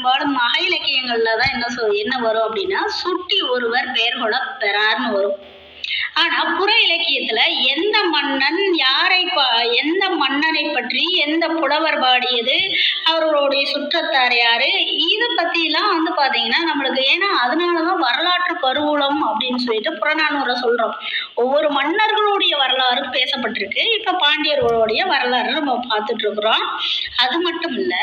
பெரும்பாலும் மக இலக்கியங்கள்ல தான் என்ன சொல் என்ன வரும் அப்படின்னா சுட்டி ஒருவர் பெயர்கொள பெறார்னு வரும். ஆனா புற இலக்கியத்துல எந்த மன்னன் யாரை பா- எந்த மன்னனை பற்றி எந்த புலவர் பாடியது அவர்களுடைய சுற்றத்தார் யாரு இதை பத்தி எல்லாம் வந்து பாத்தீங்கன்னா நம்மளுக்கு ஏன்னா அதனாலதான் வரலாற்று கருவூலம் அப்படின்னு சொல்லிட்டு புறநானூரை சொல்றோம். ஒவ்வொரு மன்னர்களுடைய வரலாறு பேசப்பட்டிருக்கு. இப்ப பாண்டியர்களுடைய வரலாறு நம்ம பார்த்துட்டு இருக்கிறோம். அது மட்டும் இல்ல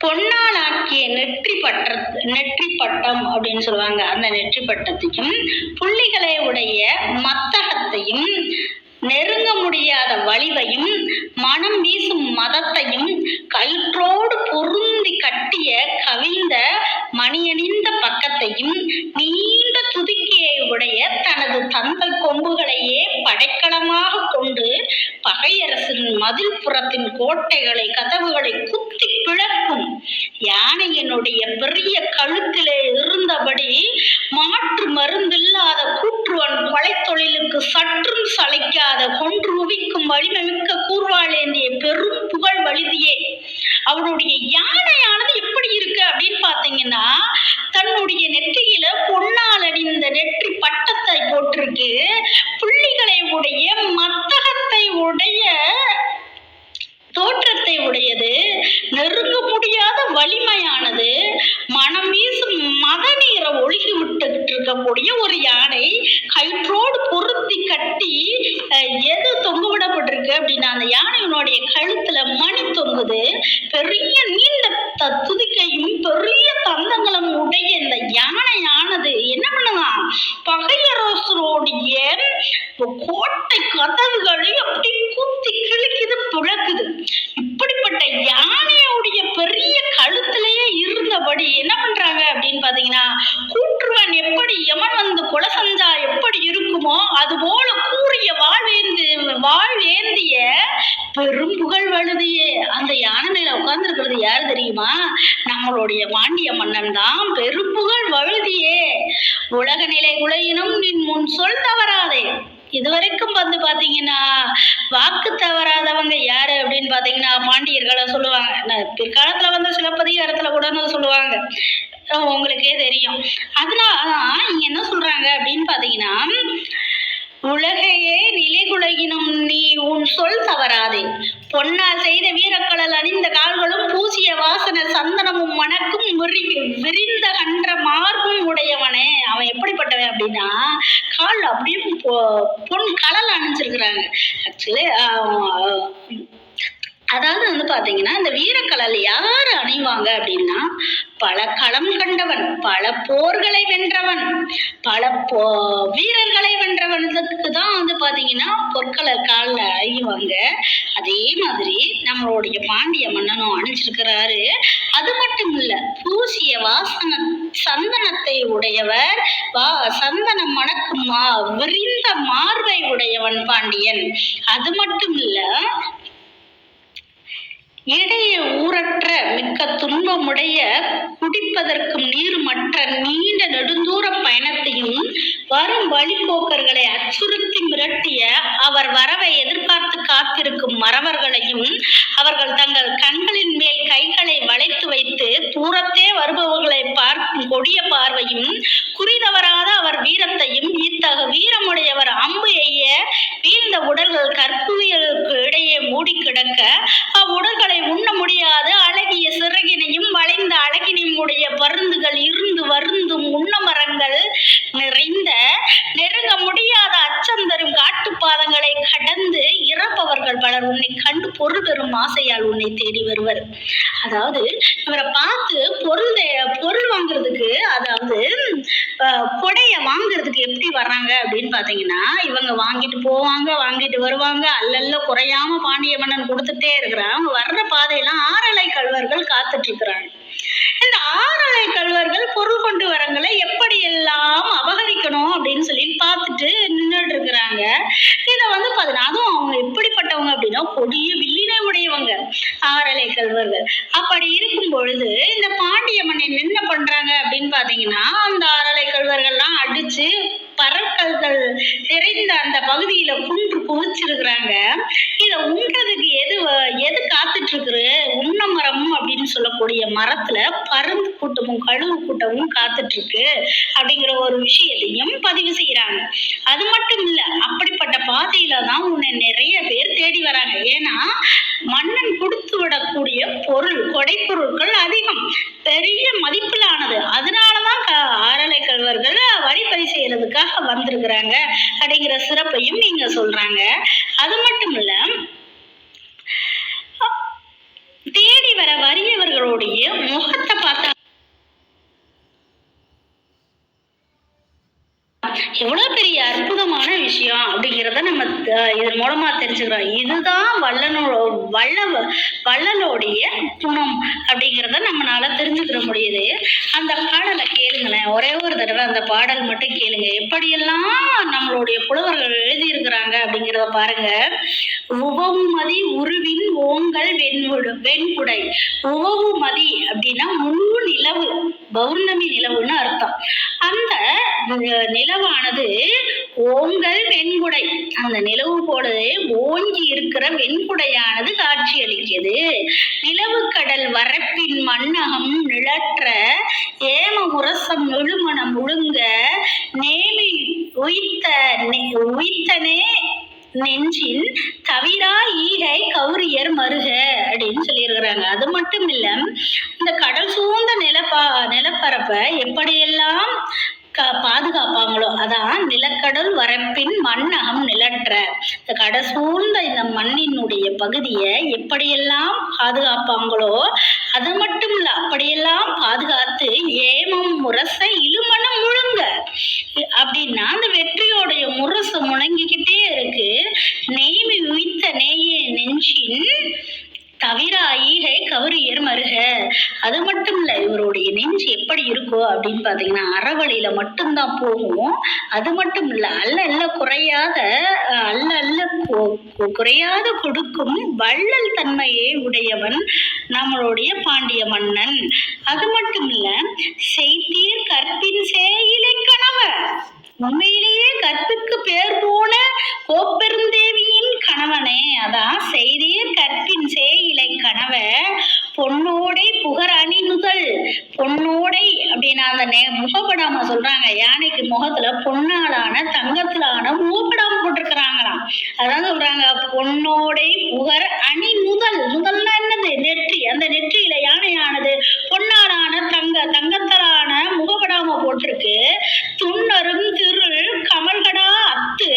பொன்னாளாக்கிய நெற்றி பட்ட நெற்றி பட்டம் அப்படின்னு சொல்லுவாங்க. அந்த நெற்றி பட்டத்தையும் புள்ளிகளை உடைய மத்தகத்தையும் நெருங்க முடியாத வலிவையும் மனம் வீசும் மதத்தையும் கயிற்றோடு பொருந்தி கட்டிய கவிழ்ந்த மணியணிந்த பக்கத்தையும் நீண்ட துதிக்கையை உடைய தனது தந்தை கொம்புகளையே படைக்கலமாக கொண்டு பகையரசின் மதில் புறத்தின் கோட்டைகளை கதவுகளை யானையினுடைய பெரிய கழுத்திலே இருந்தபடி மாற்று மருந்தில்லாத கூற்றுவன் கொலை தொழிலுக்கு சற்றும் சளைக்காத கொன்று உவிக்கும் வலிமைமிக்க கூர்வாளேந்திய பெரும் புகழ் வலிதியே அவருடைய யானையான எப்படி இருக்கு அப்படின்னு பார்த்தீங்கன்னா தன்னுடைய நெற்றியில பொன்னால் அணிந்த நெற்றி பட்டத்தை போட்டிருக்கு புள்ளிகளை உடைய மத்தகத்தை உடைய தோற்றத்தை உடையது நெருங்க முடியாத வலிமையானது மனம் வீசும் மத நீர ஒழுகி விட்டுக்கிட்டு இருக்கக்கூடிய ஒரு யானை கயிற்றோடு பொருத்தி கட்டி அஹ், எது தொங்க விடப்பட்டிருக்கு அப்படின்னா அந்த யானையினுடைய கழுத்துல மணி தொங்குது பெரிய நீண்ட த- துதிக்கையும் பெரிய தந்தங்களும் உடைய இந்த யானையானது என்ன பண்ணுதான் பகையரசருடைய கோட்டை கதவுகளை அப்படி குத்தி கிழிக்குது பிளக்குது இப்படிப்பட்ட யானையுடைய பெரிய கழுத்திலேயே இருந்தபடி என்ன பண்றாங்க அப்படின்னு பாத்தீங்கன்னா கூற்றுவன் எப்படி யமன் வந்து கொலை செஞ்சா எப்படி இருக்குமோ அது போல கூறிய வாழ்வேந்து வாழ்வேந்திய பெரும் புகழ் வழுதியே அந்த யானை மேல உட்கார்ந்துருக்கிறது யார் தெரியுமா? நம்மளுடைய பாண்டிய மன்னன் தான். பெரும் புகழ் வழுதியே உலக நிலை உலகினும் நின் முன் சொல் தவறாதே. இதுவரைக்கும் வந்து பாத்தீங்கன்னா வாக்கு தவறாதவங்க யாரு அப்படின்னு பாத்தீங்கன்னா பாண்டியர்களை சொல்லுவாங்க. பிற்காலத்தில் பிற்காலத்துல வந்து சிலப்பதிகாரத்துல கூட சொல்லுவாங்க. உங்களுக்கே தெரியும். அதனால இங்க என்ன சொல்றாங்க அப்படின்னு பாத்தீங்கன்னா உலகையே நிலைகுலகினும் நீ உன் சொல் தவறாதே. பொன்னால் செய்த வீரக்கடல் அணிந்த கால்களும் பூசிய வாசன சந்தனமும் மணக்கும் விரிந்த கன்ற மார்பும் உடையவனே. அவன் எப்படிப்பட்டவன் அப்படின்னா கால் அப்படியே பொ- பொன் கடல் அணிஞ்சிருக்கிறாங்க. ஆக்சுவலி அதாவது வந்து பாத்தீங்கன்னா இந்த வீரக்கலல் யார் அணிவாங்க அப்படின்னா பல களம் கண்டவன் பல போர்களை வென்றவன் பல போ வீரர்களை வென்றவனுக்கு தான் வந்து பாத்தீங்கன்னா பொற்கலர் காலில் அழிவாங்க அதே மாதிரி நம்மளுடைய பாண்டிய மன்னனும் அணிஞ்சிருக்கிறாரு. அது மட்டும் இல்ல பூசிய வாசன சந்தனத்தை உடையவர் வா சந்தனம் மணக்கு மா விரிந்த மார்பை உடையவன் பாண்டியன். அது மட்டும் இல்ல இடையே ஊரற்ற மிக்க துன்பமுடைய குடிப்பதற்கும் நீருமற்ற நீண்ட நெடுந்தூர பயணத்தையும் வரும் வழிபோக்கர்களை அச்சுறுத்தி மிரட்டிய அவர் வரவை எதிர்பார்த்து காத்திருக்கும் மறவர்கள் ஆசையால் தேடி வருவர். அதாவது இவரை பார்த்து பொருள் பொருள் வாங்குறதுக்கு அதாவது கொடைய வாங்குறதுக்கு எப்படி வர்றாங்க அப்படின்னு பார்த்தீங்கன்னா இவங்க வாங்கிட்டு போவாங்க வாங்கிட்டு வருவாங்க அல்லல்ல குறையாம பாண்டிய மன்னன் கொடுத்துட்டே இருக்கிறாங்க வர்ற பாதையெல்லாம் ஆரலை கல்வர்கள் காத்துட்டு இருக்கிறாங்க. இந்த ஆரலை கல்வர்கள் பொருள் கொண்டு வரங்களை எப்படி எல்லாம் அபகரிக்கணும் அப்படின்னு சொல்லி பார்த்துட்டு நின்றுட்டு இருக்கிறாங்க. இதை வந்து பார்த்தீங்கன்னா அதுவும் அவங்க எப்படிப்பட்டவங்க அப்படின்னா கொடிய வில்லினை உடையவங்க. ஆரலை கல்வர்கள். அப்படி இருக்கும் பொழுது இந்த பாண்டிய மன்னன் என்ன பண்றாங்க அப்படின்னு பாத்தீங்கன்னா அந்த ஆரலை கல்வர்கள்லாம் அடிச்சு பறக்கல்கள் நிறைந்த அந்த பகுதியில குன்று குவிச்சிருக்கிறாங்க இதை உண்றதுக்கு எது வ- எது காத்துட்டு இருக்குது உண்ணமரம் அப்படின்னு சொல்லக்கூடிய இருக்கக்கூடிய மரத்துல பருந்து கூட்டமும் கழுவு கூட்டமும் காத்துட்டு இருக்கு அப்படிங்கிற ஒரு விஷயத்தையும் பதிவு செய்யறாங்க அது மட்டும் இல்ல அப்படிப்பட்ட பாதையில தான் உன்னை நிறைய பேர் தேடி வராங்க. ஏன்னா மன்னன் கொடுத்து விடக்கூடிய பொருள் கொடை பொருட்கள் அதிகம். பெரிய மதிப்பிலானது. அதனாலதான் ஆரலை கல்வர்கள் வழிபறி செய்யறதுக்காக வந்திருக்கிறாங்க அப்படிங்கிற சிறப்பையும் நீங்க சொல்றாங்க. அது மட்டும் இல்ல தேடி வர வறியவர்களுடைய முகத்தை பார்த்தா எவ்வளவு பெரிய அற்புதமான விஷயம் அப்படிங்கிறத நம்ம இதன் மூலமா தெரிஞ்சுக்கிறோம் இதுதான் வல்லனோ வல்ல வள்ளலோடைய குணம் அப்படிங்கிறத நம்மளால தெரிஞ்சுக்கிற முடியுது. அந்த பாடலை கேளுங்களேன். ஒரே ஒரு தடவை அந்த பாடல் மட்டும் கேளுங்க. எப்படியெல்லாம் நம்மளுடைய புலவர்கள் எழுதியிருக்கிறாங்க அப்படிங்கிறத பாருங்க. உவவுமதி உருவின் ஓங்கல் வெண்குடு வெண்குடை. உவவுமதி அப்படின்னா முழு நிலவு பௌர்ணமி நிலவுன்னு அர்த்தம். நிலவானது ஓங்கல் வெண்குடை. அந்த நிலவு போலவே ஓங்கி இருக்கிற வெண்குடையானது காட்சியளிக்கிறது நிலவு கடல் வரப்பின் மண்ணகம் நிழற்ற ஏம உரசம் நெழுமணம் முழுங்க நேமி உயித்த நெ- உயித்தனே நெஞ்சின் தவிரா ஈகை கௌரியர் மருக அப்படின்னு சொல்லியிருக்கிறாங்க. அது மட்டும் இல்லை இந்த கடல் சூழ்ந்த நிலப்பா நிலப்பரப்பை எப்படியெல்லாம் பாதுகாப்பாங்களோ? அதான் நிலக்கடல் வரப்பின் மண்ணகம் நிலற்ற இந்த கடை சூழ்ந்த இந்த மண்ணினுடைய பகுதியை எப்படியெல்லாம் பாதுகாப்பாங்களோ அது மட்டும் இல்ல அப்படியெல்லாம் பாதுகாத்து ஏமம் முரச இழும முழுங்க அப்படின்னா அந்த வெற்றியோடைய முரசு முழங்கிக்கிட்டே இருக்கு நெய்மி உயித்த நெய்ய நெஞ்சின் தவிர ஈகை கௌரியர் மருக அது மட்டும் இல்ல இவருடைய நெஞ்சு எப்படி இருக்கோ அப்படின்னு பாத்தீங்கன்னா அறவழியில மட்டும்தான் போகும். அது மட்டும் இல்ல அல்ல அல்ல குறையாத அல்ல அல்ல குறையாத கொடுக்கும் வள்ளல் தன்மையை உடையவன் நம்மளுடைய பாண்டிய மன்னன். அது மட்டும் இல்ல செய்தீர் கற்பின் சேயிலை கணவர். உண்மையிலேயே கற்பிற்கு பேர் போன கோப்பெருந்தேவியின் கணவனே. அதான் செய்தீர் கற்பின் சேயிலை கணவர். பொன்னோடை புகர் அணிநுதல் பொன்னோடை அப்படின்னா அந்த நே முகப்படாம சொல்றாங்க. யானைக்கு முகத்துல பொன்னாலான தங்கத்திலான முகப்படாம போட்டிருக்கிறாங்களாம். அதான் சொல்றாங்க பொன்னோடை புகர் அணி நுதல் நுதல்னா என்னது நெற்றி அந்த நெற்றியில யானையானது பொன்னாலான தங்க தங்கத்தலான முகப்படாம போட்டிருக்கு துண்ணரும் திருள் கமல்கடா அத்து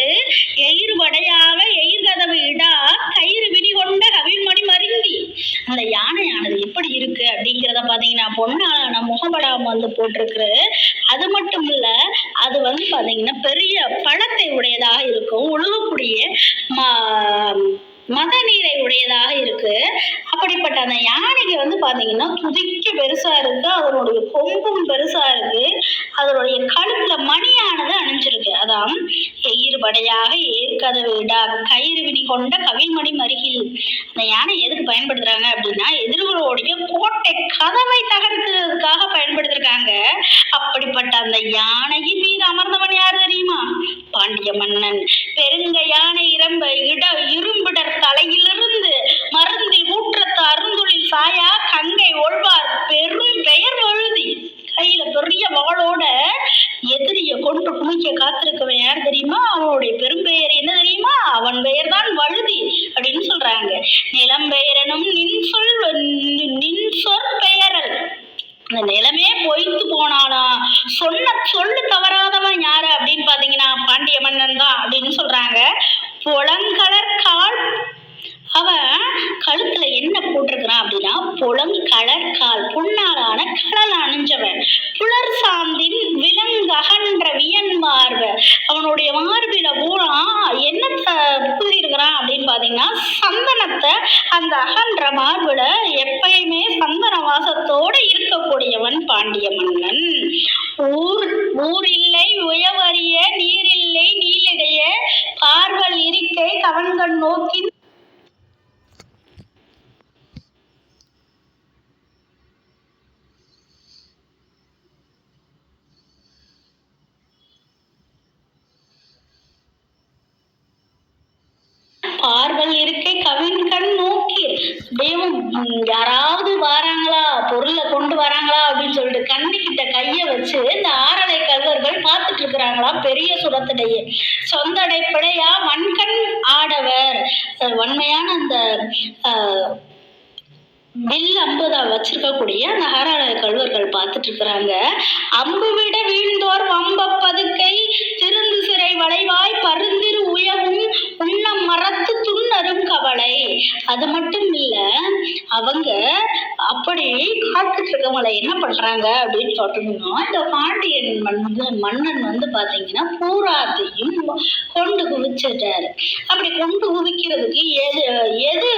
எயிர்வடையாக எயிர்கதவு இடா கயிறு விடி கொண்ட கவிழ்மணி மருங்கி அந்த யானையானது எப்படி இருக்கு அப்படிங்கிறத பார்த்தீங்கன்னா பொன்னாலான முகப்படாம வந்து போட்டிருக்கு அது மட்டும் இல்ல அது வந்து பார்த்தீங்கன்னா பெரிய பழத்தை உடையதாக இருக்கும். ஒழுகக்கூடிய மத நீரை உடையதாக இருக்கு. அப்படிப்பட்ட அந்த யானைக்கு வந்து பார்த்தீங்கன்னா துதிக்க பெருசா இருக்கு. அதனுடைய கொம்பும் பெருசா இருக்கு. அதனுடைய கழுத்துல மணியானது அணிஞ்சிருக்கு. அதான் எயிர்படையாக ஏற்கதவு இடா கயிறு வினி கொண்ட கவிழ்மணி மருகில். அந்த யானை எதுக்கு பயன்படுத்துறாங்க அப்படின்னா எதிர்களுடைய கோட்டை கதவை தகர்க்கிறதுக்காக பயன்படுத்திருக்காங்க. அப்படிப்பட்ட அந்த யானையின் மீது அமர்ந்தவன் யார் தெரியுமா? பாண்டிய மன்னன். பெருங்க யானை இரம்ப இட இரும்பிடர் தலையிலிருந்து மருந்தில் ஊற்றத்து அருந்தொழில் சாயா கங்கை ஒழ்வார் பெரும் பெயர் எழுதி கையில பெரிய வாளோட எதிரிய கொன்று குமிக்க காத்திருக்கவன் யார் தெரியுமா அவனுடைய பெரும்பெயர் என்ன தெரியுமா அவன் பெயர் தான் வழுதி அப்படின்னு சொல்றாங்க நிலம்பெயரனும் நின் சொல் நின் சொற் பெயரல் அந்த நிலமே பொய்த்து போனாலும் சொன்ன சொல்லு தவறாதவன் யாரு அப்படின்னு பாத்தீங்கன்னா பாண்டிய மன்னன் தான் அப்படின்னு சொல்றாங்க புலங்கலர் கால் அவன் கழுத்துல என்ன போட்டிருக்கிறான் அப்படின்னா புலங்கலர் கால் பொன்னாலான கடல் அணிஞ்சவன் புலர் சாந்தின் விலங்ககன்ற வியன்மார்வ அவனுடைய மார்பில பூரா என்னத்தை பூசியிருக்கிறான் அப்படின்னு பாத்தீங்கன்னா சந்தனத்தை அந்த அகன்ற மார்புல எப்பயுமே சந்தன வாசத்தோட இருக்கக்கூடியவன் பாண்டிய மன்னன் ஊர் ஊர் இல்லை உயவறிய நீரில்லை நீலிடைய பார்வல் இருக்கை கவன்கண் நோக்கி பார்வல் இருக்கை கவின்கண் நோக்கி தெய்வம் யாராவது வராங்களா? பொருளை கொண்டு வராங்களா? அப்படின்னு சொல்லிட்டு கண்ணிக்கிட்ட கையை வச்சு இந்த ஆரலை கல்வர்கள் பார்த்துட்டு இருக்கிறாங்களா பெரிய சுரத்திடையே சொந்த பிழையா வன்கண் ஆடவர். வன்மையான அந்த வில் அம்பு தான் வச்சிருக்கக்கூடிய அந்த ஆறாலை கழுவர்கள் பார்த்துட்டு இருக்கிறாங்க அம்பு விட வீழ்ந்தோர் வம்ப பதுக்கை திருந்து சிறை வளைவாய் பருந்திரு உயவும் உண்ண மரத்து துண்ணரும் கவலை. அது மட்டும் இல்லை அவங்க அப்படி காத்துட்டு இருக்கவங்களை என்ன பண்றாங்க அப்படின்னு சொல்லணும்னா இந்த பாண்டியன் வந்து மன்னன் வந்து பாத்தீங்கன்னா பூராத்தையும் கொண்டு குவிச்சிட்டாரு. அப்படி கொண்டு குவிக்கிறதுக்கு எது எது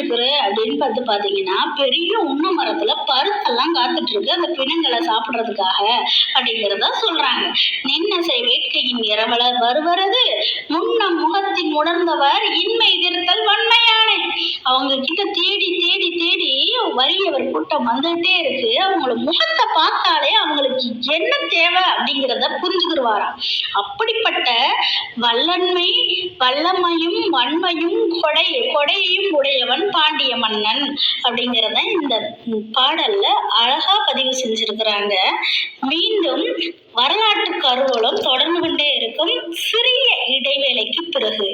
அஹ், அப்படின்னு பார்த்து பாத்தீங்கன்னா பெரிய உண்ண மரத்துல பருத்தெல்லாம் காத்துட்டு இருக்கு அந்த பிணங்களை சாப்பிடுறதுக்காக அப்படிங்கிறத சொல்றாங்க. நின்னசை வேட்கையின் இரவல வருவது முன்னம் முகத்தின் உணர்ந்தவர் இன்மை எதிர்த்தல் வன்மையானே. அவங்க கிட்ட தேடி தேடி தேடி வறியவர் கூட்டம் வந்துகிட்டே இருக்கு. அவங்கள முகத்தை பார்த்தாலே அவங்களுக்கு என்ன தேவை அப்படிங்கிறத புரிஞ்சுக்கிடுவாராம் அப்படிப்பட்ட வல்லன்மை வல்லமையும் வன்மையும் கொடை கொடையையும் உடையவன் பாண்டிய மன்னன் அப்படிங்கிறத இந்த பாடல்ல அழகா பதிவு செஞ்சிருக்கிறாங்க. மீண்டும் வரலாற்று கருவூலம் தொடர்ந்து கொண்டே இருக்கும் சிறிய இடைவேளைக்கு பிறகு.